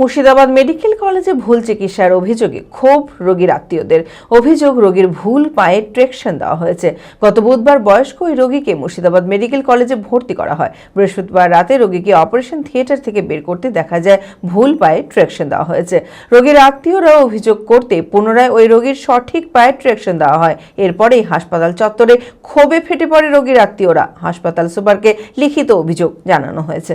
Murshidabad medical কলেজে ভুল চিকিৎসার অভিযোগে ক্ষোভ রোগীর আত্মীয়দের। অভিযোগ, রোগীর ভুল পায়ে ট্রেকশন দেওয়া হয়েছে। গত বুধবার বয়স্ক ওই রোগীকে মুর্শিদাবাদ মেডিকেল কলেজে ভর্তি করা হয়। বৃহস্পতিবার রাতে রোগীকে অপারেশন থিয়েটার থেকে বের করতে দেখা যায়, ভুল পায়ে ট্রেকশন দেওয়া হয়েছে। রোগীর আত্মীয়রা অভিযোগ করতে পুনরায় ওই রোগীর সঠিক পায়ে ট্রেকশন দেওয়া হয়। এরপরেই হাসপাতাল চত্বরে ক্ষোভে ফেটে পড়ে রোগীর আত্মীয়রা। হাসপাতাল সুপারকে লিখিত অভিযোগ জানানো হয়েছে।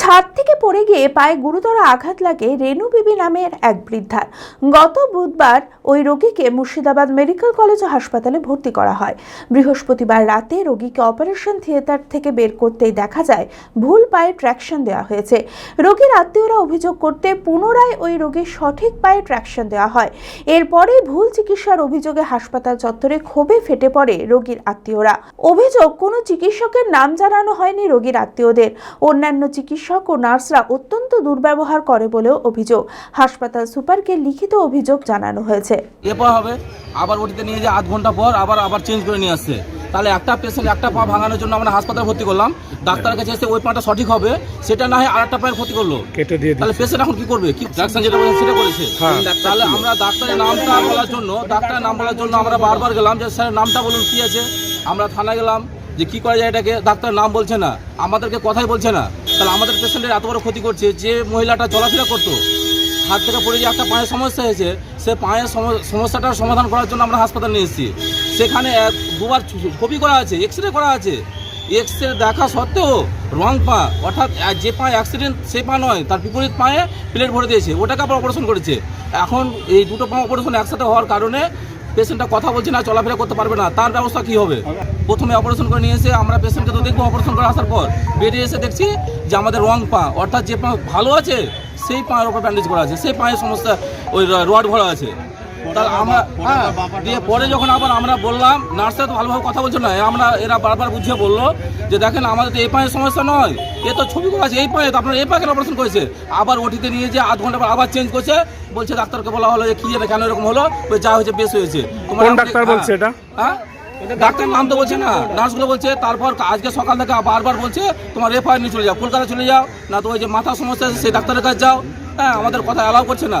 ছাদ থেকে পড়ে গিয়ে পায়ে গুরুতর আঘাত লাগে রেণু বিবি নামের এক বৃদ্ধার। গত বুধবার ওই রোগীকে মুর্শিদাবাদ মেডিকেল কলেজ ও হাসপাতালে ভর্তি করা হয়। বৃহস্পতিবার রাতে রোগীকে অপারেশন থিয়েটার থেকে বের করতেই দেখা যায়, ভুল পায়ে ট্র্যাকশন দেওয়া হয়েছে। রোগীর আত্মীয়রা অভিযোগ করতে পুনরায় ওই রোগীর সঠিক পায়ে ট্র্যাকশন দেওয়া হয়। এরপরেই ভুল চিকিৎসার অভিযোগে হাসপাতাল চত্বরে ক্ষোভে ফেটে পড়ে রোগীর আত্মীয়রা। অভিযোগ, কোনো চিকিৎসকের নাম জানানো হয়নি রোগীর আত্মীয়দের। অন্যান্য চিকিৎসক ও নার্সরা অত্যন্ত দুর্ব্যবহার করে বলেও অভিযোগ। হাসপাতাল সুপারকে লিখিত অভিযোগ জানানো হয়েছে। এরপর হবে আবার ওটিতে নিয়ে যায় আধ ঘণ্টা পর আবার আবার চেঞ্জ করে নিয়ে আসছে। তাহলে একটা পেশেন্ট একটা পা ভাঙানোর জন্য আমরা হাসপাতালে ভর্তি করলাম। ডাক্তার কাছে এসে ওই পাটা সঠিক হবে সেটা না হয় আর একটা পায়ের ভর্তি করল। কেটে দিয়ে তাহলে পেশেন্ট এখন কি করবে? কি ডাক্তার যেটা বলেছে সেটা করেছে। হ্যাঁ। তাহলে আমরা ডাক্তারের নামটা বলার জন্য ডাক্তারের নাম বলার জন্য আমরা বারবার গেলাম যে স্যার নামটা বলুন কি আছে? আমরা থানায় গেলাম যে কি করা যায় এটাকে? ডাক্তার নাম বলছে না। আমাদেরকে কথাই বলছে না। তাহলে আমাদের পেশেন্টের এত বড় ক্ষতি করছে, যে মহিলাটা চলাফেরা করতো, হাত থেকে পড়ে যে একটা পায়ের সমস্যা হয়েছে, সে পায়ের সম- সমস্যাটার সমাধান করার জন্য আমরা হাসপাতালে নিয়ে এসেছি। সেখানে এক- দুবার ছবি করা আছে এক্স রে করা আছে। এক্স রে দেখা সত্ত্বেও রং পা, অর্থাৎ যে পা অ্যাক্সিডেন্ট সে পা নয়, তার বিপরীত পায়ে প্লেট ভরে দিয়েছে, ওটাকে আবার অপারেশন করেছে। এখন এই দুটো পা অপারেশন একসাথে হওয়ার কারণে পেশেন্টটা কথা বলছে না, চলাফেরা করতে পারবে না, তার ব্যবস্থা কি হবে? প্রথমে অপারেশন করে নিয়ে এসে আমরা পেশেন্টকে তো দেখব অপারেশন করে আসার পর। বেরিয়ে এসে দেখছি যে আমাদের রং পা, অর্থাৎ যে পা ভালো আছে, সেই পায়ের ওপর ব্যান্ডেজ করা আছে, সেই পায়ের সমস্যা, ওই রড ভরা আছে। তাহলে আমরা হ্যাঁ দিয়ে পরে যখন আবার আমরা বললাম নার্সরা তো ভালোভাবে কথা বলছে না আমরা এরা বারবার বুঝিয়ে বলল যে দেখেন আমাদের তো এই পায়ের সমস্যা নয় এ তো ছবি করা আছে এই পায়ে তো আপনার এই পায়ে অপারেশন করেছে? আবার ওটিতে নিয়ে যে আধ ঘণ্টা পর আবার চেঞ্জ করছে বলছে ডাক্তারকে বলা হলো যে কি জানে কেন এরকম হলো ওই যা হয়েছে বেশ হয়েছে। কোন ডাক্তার বলছে এটা? হ্যাঁ? ডাক্তার নাম তো বলছে না নার্সগুলো বলছে তারপর আজকে সকাল থেকে বারবার বলছে তোমার রেফার নিয়ে চলে যাও কলকাতা চলে যাও না তো ওই যে মাথা সমস্যা আছে সেই ডাক্তারের কাছে যাও। হ্যাঁ আমাদের কথা অ্যালাউ করছে না।